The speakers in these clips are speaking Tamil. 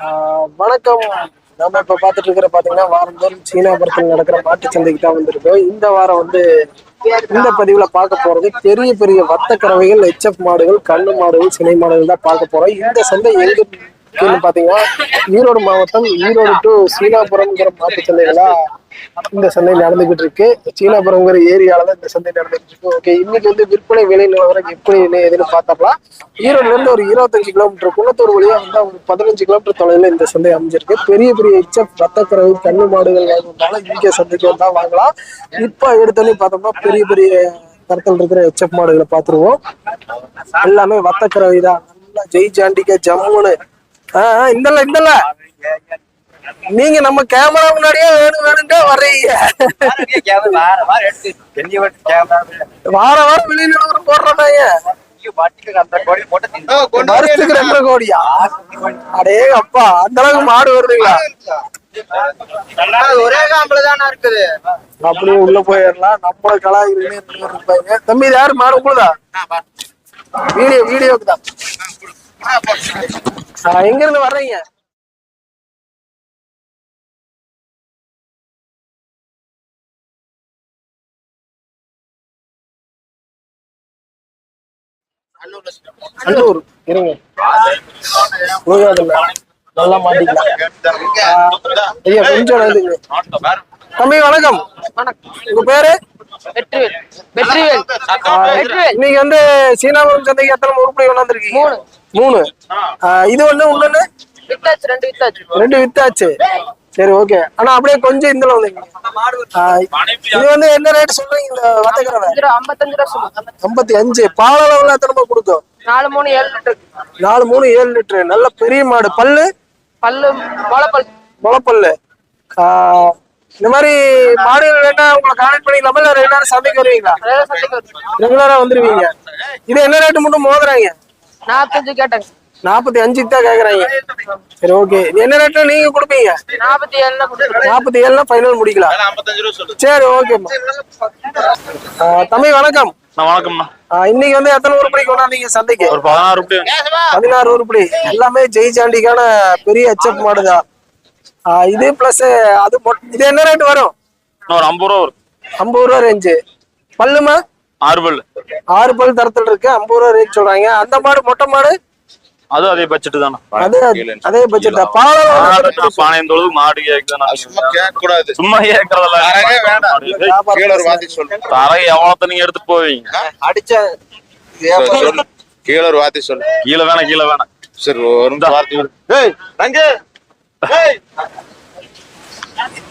ஆஹ் வணக்கம். நம்ம இப்ப பாத்துட்டு இருக்கிற பாத்தீங்கன்னா வாரந்தோறும் சீனாபுரத்தில் நடக்கிற மாட்டு சந்தைக்கு தான் வந்திருக்கோம். இந்த வாரம் வந்து இந்த பதிவுல பார்க்க போறது பெரிய பெரிய வத்த கறவைகள் எச்எஃப் மாடுகள் கண்ணு மாடுகள் சினை மாடுகள் தான் பார்க்க போறோம். இந்த சந்தை எங்க பாத்தீங்கன்னா ஈரோடு மாவட்டம் ஈரோடு டு சீனாபுரம்ங்கிற மாட்டு சந்தைகளா இந்த சந்தை நடந்துகிட்டு இருக்கு. சீனாபுரம்ங்கிற ஏரியால தான் இந்த சந்தை நடந்துகிட்டு இருக்கு. ஓகே இன்னைக்கு வந்து விற்பனை விலை நிலவரம் எப்படி என்ன ஏதுன்னு பார்த்தோம்னா ஈரோடுல இருந்து ஒரு இருபத்தஞ்சு கிலோமீட்டர் குளத்தூர் வழியா வந்து ஒரு பதினஞ்சு கிலோமீட்டர் தொலைவில் இந்த சந்தை அமைஞ்சிருக்கு. பெரிய பெரிய எச்சப் ரத்தக்கறவை கண்ணு மாடுகள் வாங்கினாலும் இங்கே சந்தைக்கு வந்தா வாங்கலாம். இப்ப எடுத்தோன்னே பார்த்தோம்னா பெரிய பெரிய தரத்தில் இருக்கிற எச்சப் மாடுகளை பார்த்துருவோம். எல்லாமே வத்தக்கரவை தான் நல்லா ஜெய் ஜாண்டிக்க ஜம்முன்னு இந்தல இந்தல நீங்க நம்ம கேமரா முன்னாடியே வேணும் வேணும்ட்டே வர்றீங்க. வார வாரம் வெளிநிலவரம் போடுறதாங்க வருஷத்துக்கு ரெண்டரை கோடியா? அடே அப்பா அந்த அளவுக்கு மாடு வருதுங்களா? ஒரே காம்புல தானே இருக்குது அப்படியே உள்ள போயிடலாம். நம்மள கலாயிருந்து இருப்பாங்க தம்பி இது யாரு? மாடு உங்களுதா? வீடியோ வீடியோக்கு தான் எங்க இருந்து வர்றீங்க? அன்னூர். இருங்க. நல்லா மாட்டிக்கலாம். ஐயா கொஞ்சம் தம்பி வணக்கம். உங்க பேரு? இன்னைக்கு வந்து சீனாபுரம் சந்தைக்கு எத்தனை உருப்படி கொண்டாந்துருக்கீங்க மூணு. இது ஒண்ணு வித்தாச்சு ரெண்டு வித்தாச்சு. ரெண்டு வித்தாச்சு. சரி ஓகே. ஆனா அப்படியே கொஞ்சம் இந்த வந்தீங்க இது வந்து என்ன ரேட் சொல்றீங்க இந்த வத்தக்கரவை ஐம்பத்தி அஞ்சு பால் அளவுல எத்தனை ரூபாய் கொடுக்கும் நாலு மூணு ஏழு லிட்டர். நாலு மூணு ஏழு லிட்டரு. நல்ல பெரிய மாடு. பல்லு? பல்லு முளைப்பல். முளைப்பல்லு. ஆஹ் இந்த மாதிரி மாடுகள் வேணா உங்களை கான்டாக்ட் பண்ணிக்கலாமா? இல்ல நேரம் சந்தைக்கு வருவீங்களா? ரெகுலரா வந்துருவீங்க. இது என்ன ரேட்டு மட்டும் மோதுறாங்க? நாற்பத்தஞ்சு கேட்டாங்க. நாற்பத்தி அஞ்சுக்கு தான் கேக்குறாங்க. சரி ஓகே என்ன ரேட்ல நீங்க கொடுப்பீங்க? நாற்பத்தி ஏழுல நாற்பத்தி ஏழுல ஃபைனல் முடிக்கலாம் சரி ஓகேம்மா ஆஹ் தம்பி வணக்கம். வணக்கம்ண்ணா ஆஹ் இன்னைக்கு வந்து எத்தனை உருப்படி கொண்டாந்தீங்க சந்தைக்கு? ஒரு பதினாறு ரூபாய் பதினாறு உருப்படி. எல்லாமே ஜெய் சாண்டிக்கான பெரிய ஹெச்எப் மாடுதான். இது பிளஸ் அது இது என்ன ரேட் வரும்? ஒரு ஐம்பது ரூபா வரும். ஐம்பது ரூபா ரேஞ்சு பல்லுமா? ஆறு பல் ஆறு பல் தரத்தில் இருக்கு ஐம்பது ரூபா ரேட் சொல்றாங்க. அந்த மாடு மொட்டை மாடு? அதுவும் அதே பட்ஜெட் தானே. அது அதே பட்ஜெட் பானையம் தொழுது மாடு சும்மா கேட்க கூடாது சும்மா கேக்குறதெல்லாம் தரவே வேண்டாம். கீழே ஒரு வார்த்தை சொல்லு. தரை எவ்வளவு நீங்க எடுத்து போவீங்க? அடிச்ச கீழே ஒரு வார்த்தை சொல்லு. கீழே வேணாம் கீழே வேணாம். சரி ஒரு நிமிஷம் வார்த்தை. ஏய் ஏய்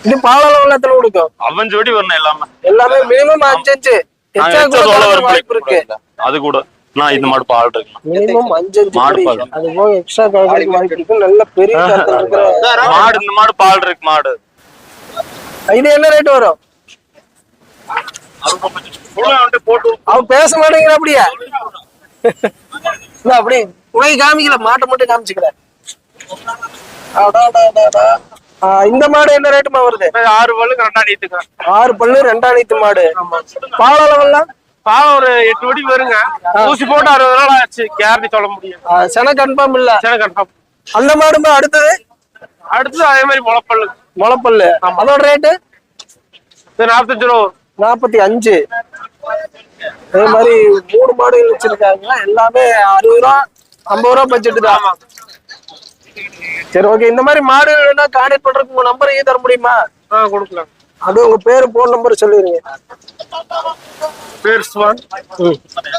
இது பால் அளவுல எத்தனை கொடுக்கும். அவன் ஜோடி வரணும் எல்லாமே. எல்லாமே மினிமம் அஞ்சு அஞ்சு. இருக்கு அது கூட. நான் இந்த மாடு பால் இருக்குண்ணா மினிமம் அஞ்சு அஞ்சு மாடு படி. பால். அது போக எக்ஸ்ட்ரா கலக்கிறதுக்கு வாய்ப்பு இருக்கு நல்ல பெரிய மாடு இந்த மாடு பால் இருக்கு மாடு. இது என்ன ரேட் வரும்? அவன் பேச மாட்டேங்கிற அப்படியா. அப்படி உனக்கு காமிக்கல மாட்டை மட்டும் காமிச்சுக்கிறேன். இந்த மாடு என்ன ரேட்டுமா வருது? ஆறு பல்லுக்கு ரெண்டா நீட்டுங்க ஆறு பல்லு ரெண்டாணித்து மாடு. பால் அளவெல்லாம்? பாவம் ஒரு எட்டு மணி வருங்க. ஊசி போட்டு அறுபது நாள் ஆச்சு. கேரண்டி சொல்ல முடியும் சென கன்ஃபார்ம் இல்ல? சரி கன்ஃபார்ம் அந்த மாடுமா அடுத்தது? அடுத்தது அதே மாதிரி முளைப்பல்லு. முளைப்பல்லு. அதோட ரேட்டு நாற்பத்தஞ்சு ரூபா நாற்பத்தி அஞ்சு. அதே மாதிரி மூணு மாடுகள் வச்சிருக்காங்க. எல்லாமே அறுபது ரூபா ஐம்பது ரூபா பட்ஜெட் தான். சரி ஓகே இந்த மாதிரி மாடு வேணா கான்டாக்ட் பண்றதுக்கு உங்க நம்பர் ஏன் தர முடியுமா? ஆ கொடுக்கலாம். அது உங்க பேரு போன் நம்பர் சொல்லிருங்க பேர் சுவான்.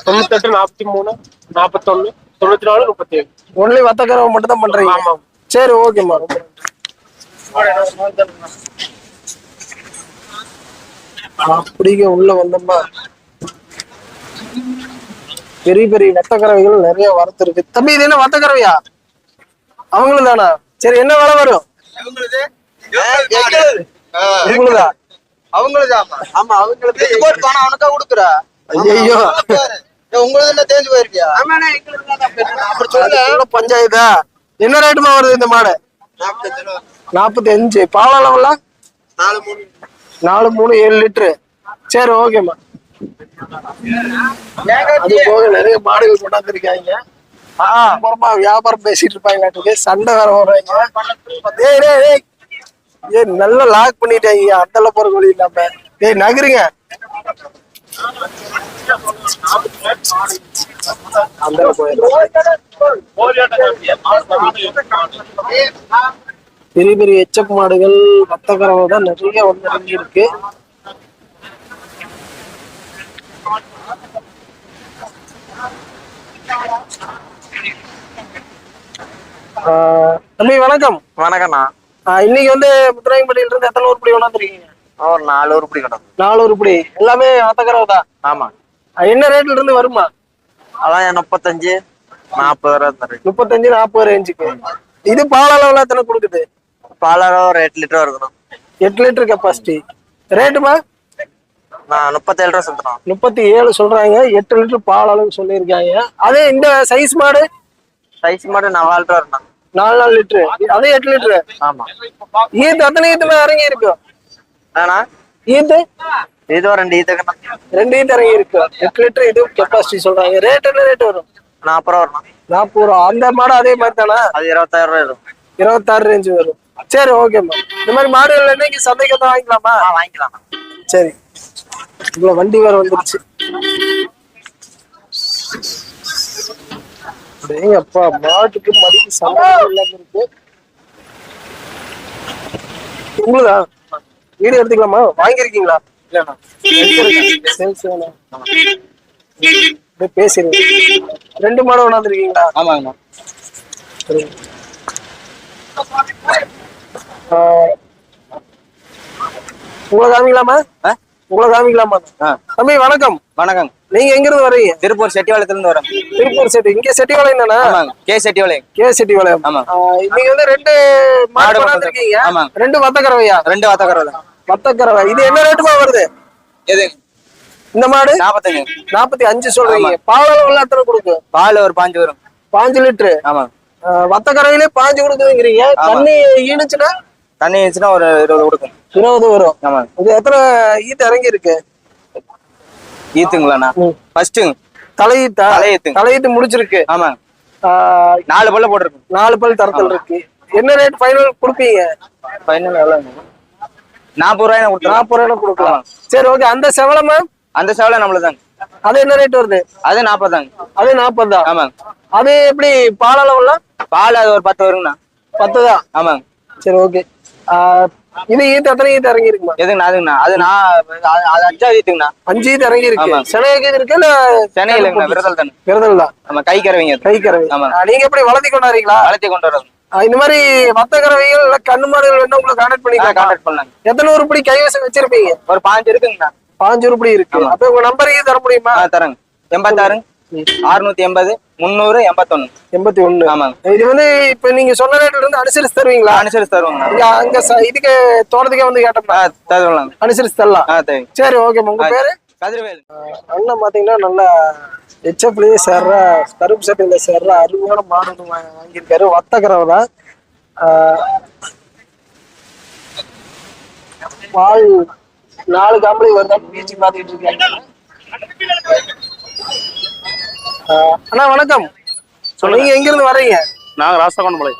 தொண்ணூத்தெட்டு நாற்பத்தி மூணு நாற்பத்தொன்னு தொண்ணூத்தி நாலு முப்பத்தி ஏழு ஒன்லி வத்தக்கரவை மட்டும் தான் பண்றீங்க? ஆமா. சரி ஓகேம்மா. அப்படிங்க உள்ள வந்தோம்மா. பெரிய பெரிய வத்தக்கரவைகள் நிறைய வரத்து இருக்கு தம்பி இது என்ன வத்தக்கரவையா? அவங்களும் தானா சரி என்ன விலை வரும்? அவங்களுதாம்மா. ஆமா அவங்களுக்கு போட்டு பணம் அவனுக்கா கொடுக்குறா? ஐயோ உங்களுக்கு என்ன தேஞ்சு போயிருக்கியா? அப்படி சொல்லுங்க பஞ்சாயத்தா? என்ன ரேட்டுமா வருது இந்த மாடு? நாற்பத்தி அஞ்சு பால் அளவுலாம் நாலு மூணு. நாலு மூணு ஏழு லிட்டரு. சரி ஓகேம்மா. அது போக நிறைய மாடுகள் கொண்டாந்துருக்காங்க. அப்புறமா வியாபாரம் பேசிட்டு இருப்பாங்க சண்டை வேற வர்றாங்க. ஏ ஏய் நல்லா லாக் பண்ணிட்டாங்க. அந்த போற வழி இல்லாம. ஏய் நகருங்க. பெரிய பெரிய எச்சப் மாடுகள் வத்தக்கரவை தான் நிறைய வந்து இறங்கி இருக்கு you. தம்பி வணக்கம். வணக்கண்ணா ஆஹ் இன்னைக்கு வந்து முத்துராயம்பட்டியில இருந்து எத்தனை உருப்படி கொண்டாந்துருக்கீங்க ஒரு நாலு உருப்படி கிடக்கும் நாலு உருப்படி எல்லாமே வத்தக்கரவை தான்? ஆமா. என்ன ரேட்ல இருந்து வருமா? அதான் முப்பத்தஞ்சு நாற்பது ரூபா தரேன் முப்பத்தஞ்சு நாற்பது ரேஞ்சுக்கு இது பால் அளவுல எத்தனை கொடுக்குது? பாலாரம் ஒரு எட்டு லிட்டர் வருதுண்ணா எட்டு லிட்டர் கெப்பாசிட்டி ரேட்டுமா நான் முப்பத்தேழு ரூபா சொல்றேன் முப்பத்தி ஏழு சொல்றாங்க. எட்டு லிட்டர் பால் அளவு சொல்லியிருக்காங்க. அதே இந்த சைஸ் மாடு? சைஸ் மட்டும் நாலு ரூபா வருண்ணா நாலு நாலு லிட்டரு. அதே எட்டு லிட்டரு. ஆமா. ஈத்து அத்தனை ஈத்துல இறங்கி இருக்கும் ஆனா ஈத்து? இது ரெண்டு ஈத்துக்குண்ணா ரெண்டு ஈத்து இறங்கி இருக்கும் எட்டு லிட்டர் இது கெப்பாசிட்டி சொல்றாங்க. ரேட் என்ன ரேட் வரும்? நாற்பது ரூபா வருண்ணா நாற்பது ரூபா. அந்த மாடு அதே மாதிரி தானே? அது இருபத்தாயிரம் ரூபா இருக்கும் இருபத்தாறு ரேஞ்சு வரும். சரி ஓகேம்மா இந்த மாதிரி மாடுகள் இன்னைக்கு சந்தைக்கு வந்து வாங்கிக்கலாமா? வாங்கிக்கலாம் சரி. இவ்வளவு வண்டி வேற வந்துருச்சு. அப்பா மாட்டுக்கு மடிக்கு சம்பளம் இல்லாம இருக்கு. உங்களுதா? வீடு எடுத்துக்கலாமா? வாங்கியிருக்கீங்களா? இல்லண்ணா சேல்ஸ் அப்படியே பேசிருங்க ரெண்டு மாடு கொண்டாந்துருக்கீங்களா ஆமாங்கண்ணா உங்களை காமிக்கலாமா? உங்களை காமிக்கலாமா. தம்பி வணக்கம். வணக்கம். நீங்க எங்க இருந்து வர்றீங்க? திருப்பூர் செட்டிவாளையத்துல இருந்து வரேன் திருப்பூர் செட்டி இங்க செட்டிவாளையம் தானே? கே செட்டிவாளையம். கே செட்டிவாளையம். ஆமா. நீங்க வந்து ரெண்டு மாடு ஆமா. ரெண்டு வத்தக்கறவையா ரெண்டு வாத்தக்கரை தான் வத்தக்கறவை இது என்ன ரேட்டுமா வருது? எது இந்த மாடு? நாற்பத்தஞ்சு நாற்பத்தி அஞ்சு சொல்றீங்க. பால் எத்தனை கொடுக்கும் பால் ஒரு பாஞ்சு வரும். பாஞ்சு லிட்டரு. ஆமா வத்தக்கறவையிலே பாஞ்சு கொடுக்குதுங்கிறீங்க. தண்ணி ஈனுச்சுன்னா தண்ணி இருந்துச்சுன்னா ஒரு இருபது கொடுக்கும். இருபது வரும். ஆமா. இது எத்தனை ஈத்து இறங்கி இருக்கு ஈத்துங்களாண்ணா. ஃபர்ஸ்ட்டுங்க தலையீத்தா? தலையீத்து. தலையீத்து முடிச்சிருக்கு ஆமாங்க நாலு பல்ல போட்டிருக்கும். நாலு பல் தரத்தல் இருக்கு. என்ன ரேட் ஃபைனல் கொடுப்பீங்க? ஃபைனல் எவ்வளோ நாற்பது ரூபாய் கொடுத்துருவோம். நாற்பது ரூபாய் கொடுக்கலாம். சரி ஓகே அந்த செவலமா அந்த சேவலை நம்மளுதாங்க. அது என்ன ரேட் வருது? அது நாற்பது தாங்க அது நாற்பது தான் ஆமாங்க அது எப்படி பால் அளவுலாம்? பால் அது ஒரு பத்து வருங்கண்ணா. பத்து தான் ஆமாங்க. சரி ஓகே இது ஈத்து எத்தனை ஈத்து இறங்கி இருக்குமா எதுங்கண்ணா அதுங்கண்ணா அது நான் அது- அது அஞ்சா ஈத்துங்கண்ணா அஞ்சு ஈத்து இறங்கி இருக்கு. சென்னைக்கு இருக்கு இல்ல சென்னை இல்லைங்கண்ணா விரதல் தானே. விரதல் தான். நம்ம கை கறவைங்க அது. கை கறவை ஆமா. நீங்க எப்படி வளர்த்தி கொண்டாடுறீங்களா? வளர்த்தி கொண்டு வரோம். இந்த மாதிரி வத்த கறவைகள் இல்ல கண்ணு மாடுகள் வேணா உங்களை கான்டாக்ட் பண்ணிக்கலாம். கான்டாக்ட் பண்ணலாங்க. எத்தனை உருப்படி கைவசம் வச்சிருப்பீங்க? ஒரு பாஞ்சு இருக்குங்கண்ணா. பாஞ்சு உருப்படி இருக்கு. அப்ப உங்க நம்பரையும் தர முடியுமா? தரேங்க. எண்பத்தாறு அறுநூத்தி எண்பது முந்நூறு எண்பத்தொன்னு. எண்பத்தி ஒண்ணு ஆமாங்க. இது வந்து இப்ப நீங்க சொன்ன ரேட்ல இருந்து அனுசரிச்சு தருவீங்களா? அனுசரிச்சு தருவோங்கண்ணா இங்க அங்க இதுக்கு தோட்டத்துக்கே வந்து கேட்டோம்னா ஆ தருவலாங்க. அனுசரிச்சு தரலாம். சரி ஓகே உங்க பேரு? கதிர்வேல். அண்ணன் பாத்தீங்கன்னா நல்லா ஹெச்எப்லயே சேர்ற கருப்பு சட்டையில சேர்ற அருமையான மாடு வாங்கியிருக்காரு. வத்தக்கரவை தான். பால் நாலு காம்பளி வருதா பீச்சு பாத்துக்கிட்டு இருக்காங்க. ஆஹ், அண்ணா வணக்கம். நீங்க எங்க இருந்து வர்றீங்க? நாங்க ராசகோணமலை.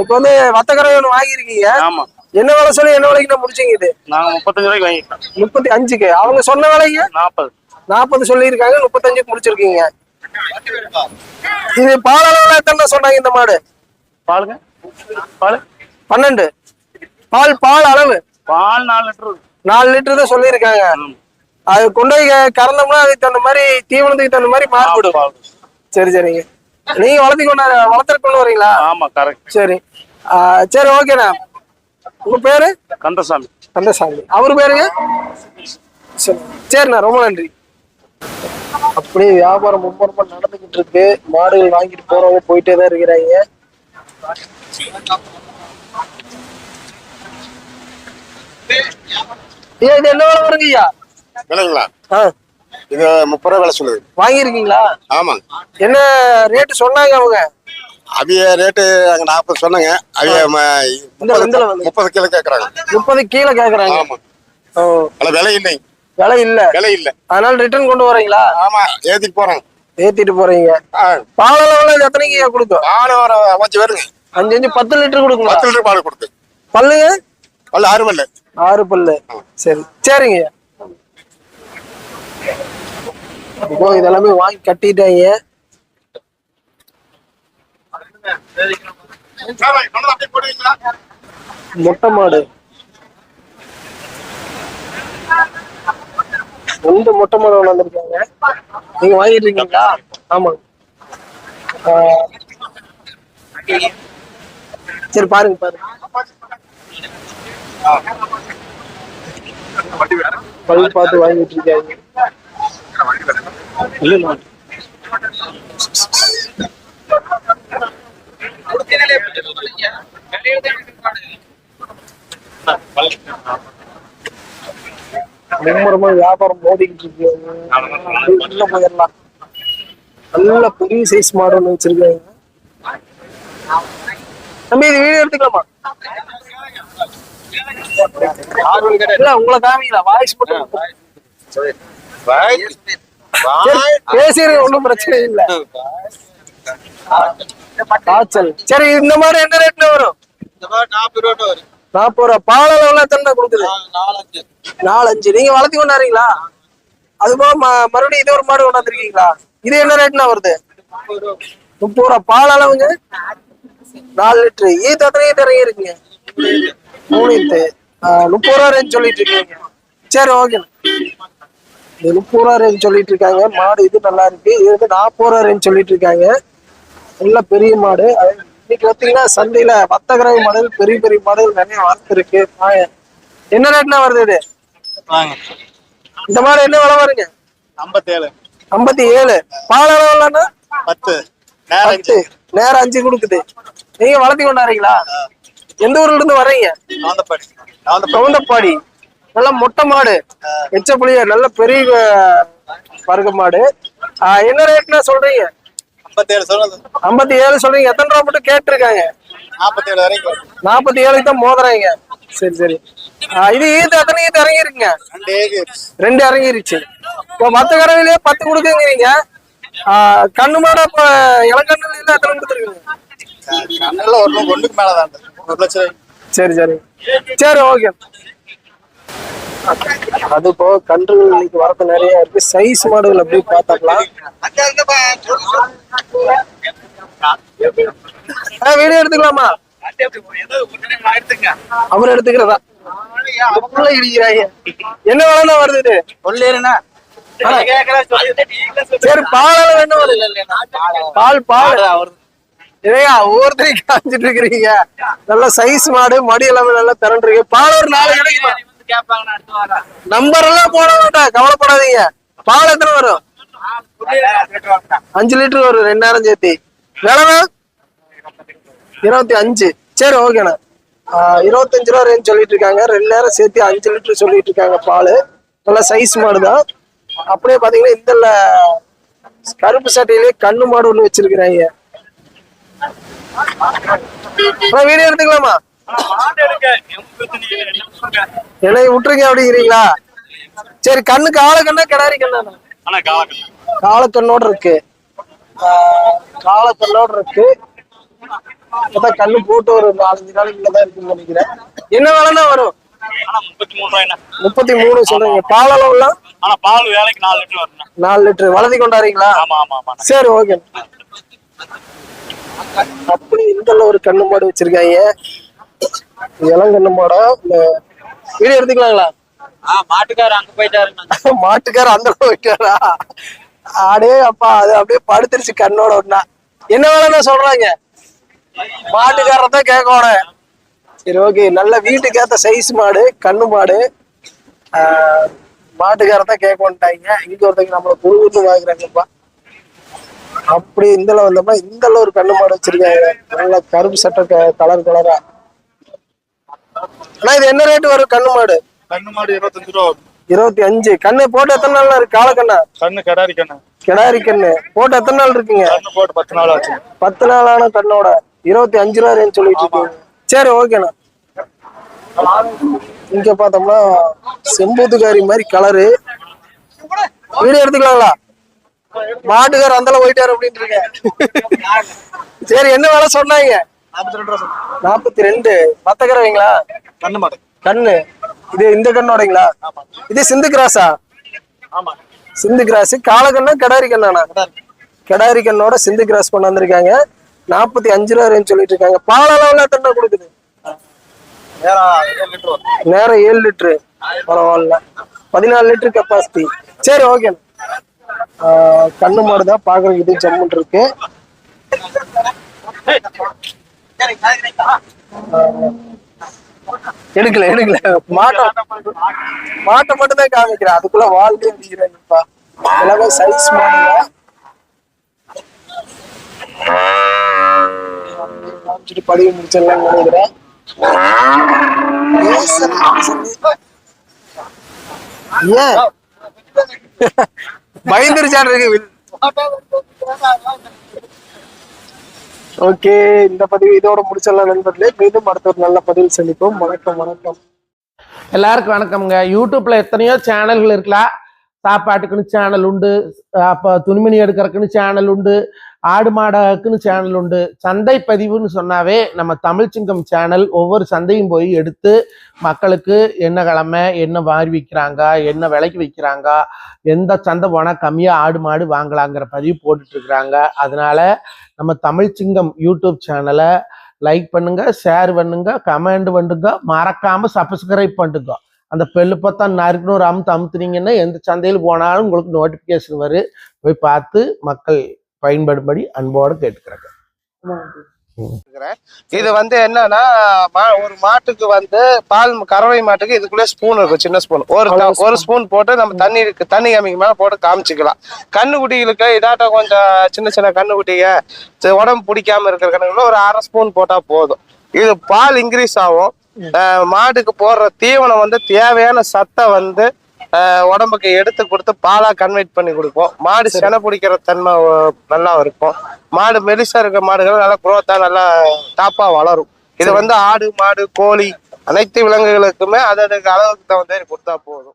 இப்ப வந்து வத்தக்கரவை ஒண்ணு வாங்கியிருக்கீங்க. ஆமா. என்ன விலை சொல்லி என்ன விலைக்கு நான் முடிச்சீங்க இது? நாங்க முப்பத்தஞ்சு ரூபாய்க்கு வாங்கிட்டோம் முப்பத்தி அஞ்சுக்கு. அவங்க சொன்ன விலைக்கு நாற்பது நாற்பது சொல்லியிருக்காங்க முப்பத்தஞ்சுக்கு முடிச்சிருக்கீங்க. இது பால் அளவுல எத்தனை சொன்னாங்க இந்த மாடு? பாலுங்க? பால்? பன்னெண்டு. பால் பால் அளவு? பால் நாலு லிட்டர். நாலு லிட்டர் தான் சொல்லியிருக்காங்க. அது கொண்டு போய் கறந்தோம்னா அதுக்கு தகுந்த மாதிரி தீவனத்துக்கு தகுந்த மாதிரி மாறுபடும் சரி சரிங்க. நீங்க வளர்த்தி கொண்டு வளர்த்துற கொண்டு வரீங்களா? ஆமா கரெக்ட் சரி. சரி ஓகேண்ணா உங்க பேரு? கந்தசாமி. கந்தசாமி. அவர் பேருங்க? சரி. சரிண்ணா ரொம்ப நன்றி. அப்படியே வியாபாரம் மும்மரமா நடந்துகிட்டு இருக்கு. மாடுகள் வாங்கிட்டு போறவங்க போயிட்டே தான் இருக்கிறாங்க. ஐயா இது என்ன வருங்க ஐயா விலைங்களா இது முப்பது ரூபா விலை சொல்லுது. வாங்கியிருக்கீங்களா? ஆமாங்க என்ன ரேட்டு சொன்னாங்க அவங்க? அவிய ரேட்டு அங்க நாற்பது சொன்னாங்க. அவிய. முப்பது கிலோ கேக்குறாங்க. முப்பது கீழே கேக்குறாங்க. ஆமா. விலை இல்லை. விலை இல்ல. விலை இல்லை. அதனால ரிட்டர்ன் கொண்டு வரீங்களா? ஆமா. ஏத்திட்டு போறாங்க. ஏத்திட்டு போறீங்க. பாலெல்லாம் எத்தனைக்கு கொடுக்கும்? பால் ஒரு அஞ்சு பேருங்க அஞ்சு அஞ்சு பத்து லிட்டர் கொடுக்குங்களா பத்து லிட்டர் பால் கொடுத்து. பல்லுங்க? பல்லு ஆறு பல்லு. ஆறு பல்லு. சரி. சரிங்க. இப்போ இதெல்லாமே வாங்கி கட்டிட்டாங்க. மொட்டை மாடு. ரெண்டு மொட்டை மாடு வந்திருக்காங்க நீங்க வாங்கிட்டு இருக்கீங்களா ஆமாங்க சரி பாருங்க பாருங்க. பல் பார்த்து வாங்கிட்டு இருக்காங்க. மும்முரமா வியாபாரம் மோதிக்கிட்டு இருக்கு. அப்படியே உள்ள போயிடலாம் நல்ல பெரிய சைஸ் மாடு ஒண்ணு வச்சிருக்காங்க. தம்பி இது வீடியோ எடுத்துக்கலாமா? இல்ல உங்களை காமிங்களா வாய்ஸ் மட்டும் பேசுறது பேசிடுங்க ஒண்ணும் பிரச்சனை இல்ல. காய்ச்சல் சரி இந்த மாதிரி என்ன ரேட்ல வரும்? நாற்பது ரூபா. பால் அளவு எல்லாம் பால் எவ்வளவு எத்தனை கொடுக்குது? நாலஞ்சு. நீங்க வளர்த்தி கொண்டாடுறீங்களா? அது போக ம- மறுபடியும் இது ஒரு மாடு கொண்டாந்துருக்கீங்களா? இது என்ன ரேட்னா வருது? முப்பது ரூபா. பால் அளவுங்க நாலு லிட்டரு. ஈத்து எத்தனை ஈத்து இறங்கி இருக்குங்க மூணு ஈத்து. முப்பது ரூபா ரேஞ்ச் சொல்லிட்டு இருக்கீங்க. சரி ஓகே இது முப்பது ரூபா ரேஞ்ச் சொல்லிட்டு இருக்காங்க மாடு இது நல்லா இருக்கு இது வந்து நாற்பது ரூபா ரேஞ்ச் சொல்லிட்டு இருக்காங்க நல்ல பெரிய மாடு. இன்னைக்கு பார்த்தீங்கன்னா சந்தையில வத்தகரவை மாடுகள் பெரிய பெரிய மாடுகள் நிறைய வளர்த்து இருக்கு என்ன ரேட்னா வருது இது? இந்த மாதிரி என்ன விலை வருங்க? ஐம்பத்தேழு. ஐம்பத்தி ஏழு பால் அளவுலன்னா பத்து. பத்து. நேரம் அஞ்சு கொடுக்குது. நீங்க வளர்த்தி கொண்டாடுறீங்களா? எந்த ஊர்ல இருந்து வர்றீங்க? கவுந்தப்பாடி. நல்ல மொட்டை மாடு. எச்ச புளிய நல்ல பெரிய வர்க்க மாடு. என்ன ரேட்னா சொல்றீங்க? ஐம்பத்தி ஏழு சொல்றீங்க. எத்தனை ரூபா மட்டும் கேட்டிருக்காங்க? நாற்பத்தேழு வரைக்கும். நாற்பத்தி ஏழுக்கு தான் மோதுறாங்க. சரி சரி. இது ஈத்து எத்தனை ஈத்து இறங்கி இருக்குங்க ரெண்டு ஏழு இறங்கிருச்சு. இப்போ மத்த கறவையிலேயே பத்து கொடுக்குங்கிறீங்க. கண்ணு மாட இப்போ இளங்கண்ணுல எத்தனை கொடுத்துருக்கீங்க? கண்ணில் ஒரு ஒன்றுக்கு மேலே தான் ஒரு லட்சம் ரூபாய் சரி சரி. சரி ஓகே. அது போக கன்றுகள் இன்னைக்கு வரது நிறைய இருக்கு. சைஸ் மாடுகள் அப்படி பார்த்துக்கலாம். வீடியோ எடுத்துக்கலாமா? அவர் எடுத்துக்கிறதா? என்ன வேலைன்னா வருது சரி பால் வருது? பால் பால். ஏயா ஒவ்வொருத்தரையும் காமிச்சிட்டு இருக்கிறீங்க. நல்ல சைஸ் மாடு மடி எல்லாமே நல்லா திரண்டுருக்கு. பால் ஒரு நாலு கிடைக்குமா? நம்பர் எல்லாம் போட வேண்டாம் கவலைப்படாதீங்க. பால் எத்தனை வரும்? அஞ்சு லிட்டர் வரும் ரெண்டாயிரம் சேர்த்து. விலைனா இருபத்தி அஞ்சு. சரி ஓகேண்ணா இருபத்தஞ்சு ரூபா ரேஞ்ச் சொல்லிட்டு இருக்காங்க. ரெண்டு நேரம் சேர்த்து அஞ்சு லிட்டர் சொல்லிட்டு இருக்காங்க பால். நல்ல சைஸ் மாடு தான். அப்படியே பாத்தீங்கன்னா இந்த கருப்பு சட்டையிலேயே கண்ணு மாடு ஒண்ணு வச்சிருக்கிறாங்க. வீடியோ எடுத்துக்கலாமா? என்னை விட்டுருங்க அப்படிங்கிறீங்களா? சரி கண்ணா கிடாரி கண்ணா. காலக்கண்ணோட இருக்கு. காலக்கண்ணோட இருக்கு. இப்பதான் கண்ணு போட்டு ஒரு நாலஞ்சு நாளைக்கு தான் இருக்குன்னு நினைக்கிறேன். என்ன விலைன்னா வரும்? முப்பத்தி மூணு சொல்றீங்க பால் அளவுலாம் ஆனா பால் வேலைக்கு நாலு லிட்டர் வருண்ணா நாலு லிட்டர். வளர்த்தி கொண்டாடுறீங்களா ஆமா ஆமா ஆமா சரி ஓகே. அப்படி இந்த ஒரு கண்ணு மாடு வச்சிருக்காங்க. இளம் கண்ணு மாடா வீடியோ எடுத்துக்கலாங்களா? ஆ மாட்டுக்காரர் அங்க போயிட்டாரு மாட்டுக்கார அந்த வைக்காரா அடே அப்பா அது அப்படியே படுத்துருச்சு கண்ணோட ஒண்ணா. என்ன வேலைன்னா சொல்றாங்க? மாட்டுக்காரர் தான் கேட்கணும். சரி ஓகே. நல்ல வீட்டுக்கு ஏத்த சைஸ் மாடு கண்ணு மாடு. ஆஹ், மாட்டுக்காரர் தான் கேட்க வந்துட்டாங்க இங்க ஒருத்தங்க நம்மள புழுகுன்னு வாங்குறாங்கப்பா. அப்படி இந்தல வந்தப்ப இந்தல ஒரு கண்ணு மாடு வச்சிருக்காங்க. நல்ல கருப்பு சட்டை கலர் கலரா ஆனா இது என்ன ரேட் வரும் கண்ணு மாடு? கண்ணு மாடு இருபத்தஞ்சு ரூபா வரும். இருபத்தி அஞ்சு. கண்ணு போட்டு எத்தனை நாள் இருக்கு? காலக்கண்ணா கண்ணு? கிடாரி கண்ணு. கிடாரி கண்ணு. போட்டு எத்தனை நாள் இருக்குங்க? கண்ணு போட்டு பத்து நாள் ஆச்சு. பத்து நாளான கண்ணோட இருபத்தி அஞ்சு ரூபா ரேஞ்ச் சொல்லிட்டு இருக்கீங்க சரி ஓகேண்ணா இங்க பார்த்தோம்னா செம்பூத்துக்காரி மாதிரி கலரு வீடியோ எடுத்துக்கலாங்களா மாட்டுக்கார் அந்தல போயிட்டாரு அப்படின்னு இருக்கேன். சரி என்ன வேலை சொன்னாங்க? நாற்பத்தி ரெண்டு ரூபா நாற்பத்தி ரெண்டு. மத்த கறவைங்களா கண்ணு மாடு. கண்ணு. இது இந்த கண்ணோடைங்களா? இது சிந்து கிராஸா? ஆமா. சிந்து கிராஸ். காலக்கண்ணா கிடாரி கண்ணாண்ணா? கிடாரி. கண்ணோட சிந்து கிராஸ் கொண்டு வந்திருக்காங்க. நாற்பத்தி அஞ்சு ரூபா ரேஞ்ச் சொல்லிட்டு இருக்காங்க பால் அளவுல தண்டை கொடுக்குது நேரம் ஏழு லிட்டரு. பரவாயில்ல. பதினாலு லிட்டர் கெப்பாசிட்டி சரி ஓகே கண்ணு மாடு தான் பாக்குறதுக்கு இது ஜம்முன் இருக்கு எடுக்கல எடுக்கல. மாட்டை மாட்டை மட்டும் தான் காமிக்கிறேன். அதுக்குள்ள வாழ்க்கை அடிக்கிறேன்ப்பா எல்லாமே சைஸ் மாடல காமிச்சிட்டு பதிவு முடிச்சிடலாம்னு நினைக்கிறேன். ஏன்? பயந்துருச்சான் இருக்கு ஓகே இந்த பதிவு இதோட முடிச்சிடலாம் நண்பர்களே. மீண்டும் அடுத்த ஒரு நல்ல பதிவு சந்திப்போம். வணக்கம் வணக்கம். எல்லாருக்கும் வணக்கம்ங்க. யூடியூப்ல எத்தனையோ சேனல்கள் இருக்கலாம் சாப்பாட்டுக்குன்னு சேனல் உண்டு. அப்போ துணிமணி எடுக்கிறதுக்குன்னு சேனல் உண்டு. ஆடு மாடாக்குன்னு சேனல் உண்டு. சந்தை பதிவுன்னு சொன்னாவே நம்ம தமிழ்ச்சிங்கம் சேனல் ஒவ்வொரு சந்தையும் போய் எடுத்து மக்களுக்கு என்ன கிழமை என்ன வாரி விற்கிறாங்க என்ன விலைக்கு விற்கிறாங்க எந்த சந்தை போனால் கம்மியாக ஆடு மாடு வாங்கலாங்கிற பதிவு போட்டுட்ருக்குறாங்க. அதனால நம்ம தமிழ்ச்சிங்கம் யூடியூப் சேனலை லைக் பண்ணுங்க ஷேர் பண்ணுங்க கமெண்ட் பண்ணுங்க மறக்காமல் சப்ஸ்கிரைப் பண்ணுங்க. அந்த பெல்லு பார்த்தா நறுக்குன்னு ஒரு அமுத்து அமுத்துனீங்கன்னா எந்த சந்தையில் போனாலும் உங்களுக்கு நோட்டிஃபிகேஷன் வரும் போய் பார்த்து மக்கள் பயன்படும்படி அன்போடு கேட்டுக்கிறாங்க. இது வந்து என்னன்னா மா- ஒரு மாட்டுக்கு வந்து பால் கறவை மாட்டுக்கு இதுக்குள்ளே ஸ்பூன் இருக்கும் சின்ன ஸ்பூன் ஒரு ஒரு ஸ்பூன் போட்டு நம்ம தண்ணி இருக்கு தண்ணி காமிக்கு மேல போட்டு காமிச்சிக்கலாம். கண்ணுக்குட்டிகளுக்கு இதாட்டம் கொஞ்சம் சின்ன சின்ன கண்ணுக்குட்டிங்க உடம்பு பிடிக்காம இருக்கிற கண்ணுக்குள்ள ஒரு அரை ஸ்பூன் போட்டா போதும். இது பால் இன்க்ரீஸ் ஆகும். மாட்டுக்கு போடுற தீவனம் வந்து தேவையான சத்தை வந்து உடம்புக்கு எடுத்து கொடுத்து பாலா கன்வெர்ட் பண்ணி கொடுப்போம். மாடு செனை பிடிக்கிற தன்மை நல்லா இருக்கும். மாடு மெலிசா இருக்க மாடுகள் நல்லா குரோத்தா நல்லா டாப்பா வளரும். இது வந்து ஆடு மாடு கோழி அனைத்து விலங்குகளுக்குமே அதற்கு அளவுக்கு தகுந்த மாதிரி கொடுத்தா போதும்.